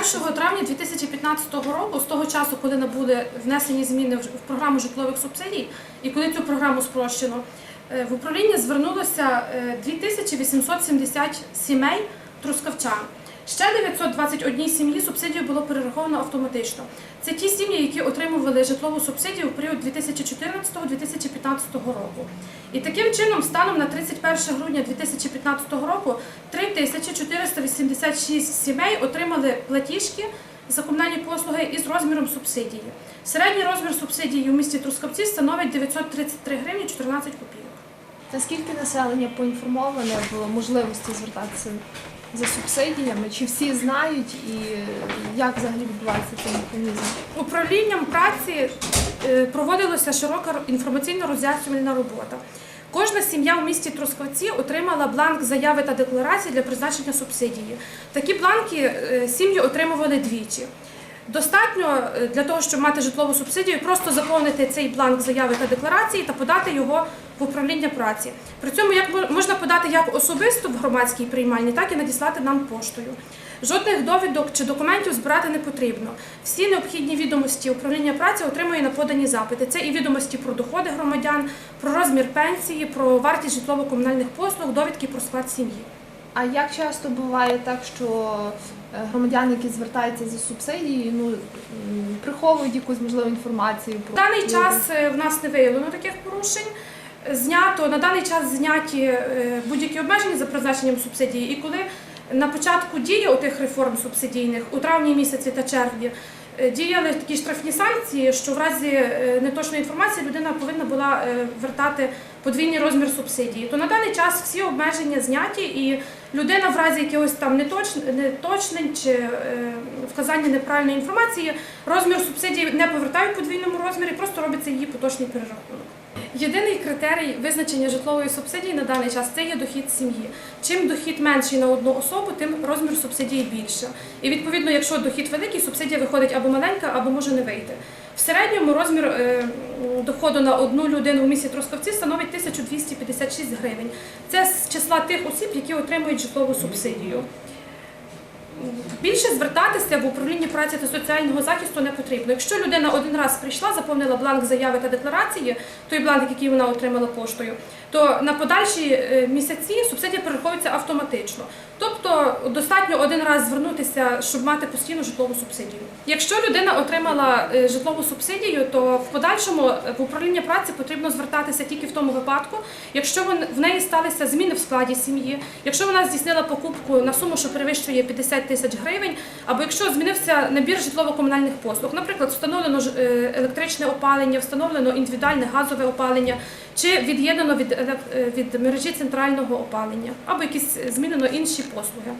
1 травня 2015 року, з того часу, коли набули внесені зміни в програму житлових субсидій, і коли цю програму спрощено, е, в управління звернулося е, 2870 сімей трускавчан. Ще 921 сім'ї субсидію було перераховано автоматично. Це ті сім'ї, які отримували житлову субсидію в період 2014-2015 року. І таким чином, станом на 31 грудня 2015 року 3486 сімей отримали платіжки за комунальні послуги із розміром субсидії. Середній розмір субсидії у місті Трускавці становить 933 гривні 14 копійок. Наскільки населення поінформоване в можливості звертатися за субсидіями? Чи всі знають і як взагалі відбувається цей механізм? Управлінням праці е, проводилася широка інформаційно роз'яснювальна робота. Кожна сім'я в місті Трускавці отримала бланк заяви та декларації для призначення субсидії. Такі бланки е, сім'ї отримували двічі. Достатньо е, для того, щоб мати житлову субсидію, просто заповнити цей бланк заяви та декларації та подати його в управління праці. При цьому як мо- можна подати як особисто в громадській приймальні, так і надіслати нам поштою. Жодних довідок чи документів збирати не потрібно. Всі необхідні відомості управління праці отримує на подані запити. Це і відомості про доходи громадян, про розмір пенсії, про вартість житлово-комунальних послуг, довідки про склад сім'ї. А як часто буває так, що е, громадяни, які звертаються за субсидією, ну приховують якусь можливу інформацію В даний час е, в нас не виявлено таких порушень. Знято на даний час зняті е, будь-які обмеження за призначенням субсидії. І коли на початку дії отих реформ субсидійних у травні місяці та червні діяли такі штрафні санкції, що в разі неточної інформації людина повинна була вертати подвійний розмір субсидії. То на даний час всі обмеження зняті, і людина в разі якогось там неточнень чи е, вказання неправильної інформації розмір субсидії не повертають в подвійному розмірі, просто робиться її поточний перерахунок. Єдиний критерій визначення житлової субсидії на даний час це є дохід сім'ї. Чим дохід менший на одну особу, тим розмір субсидії більше. І відповідно, якщо дохід великий, субсидія виходить або маленька, або може не вийти. В середньому розмір е, доходу на одну людину в місті Трускавці становить 1256 гривень. Це з числа тих осіб, які отримують житлову субсидію. Більше звертатися в управління праці та соціального захисту не потрібно. Якщо людина один раз прийшла, заповнила бланк заяви та декларації, той бланк, який вона отримала поштою, то на подальші е, місяці субсидія перераховується автоматично. Тобто достатньо один раз звернутися, щоб мати постійну житлову субсидію. Якщо людина отримала е, житлову субсидію, то в подальшому е, в управління праці потрібно звертатися тільки в тому випадку, якщо в неї сталися зміни в складі сім'ї, якщо вона здійснила покупку на суму, що перевищує 50 тисяч гривень, або якщо змінився набір житлово-комунальних послуг, наприклад, встановлено е, електричне опалення, встановлено індивідуальне газове опалення, чи від'єднано від, від мережі центрального опалення, або якісь змінено інші послуги.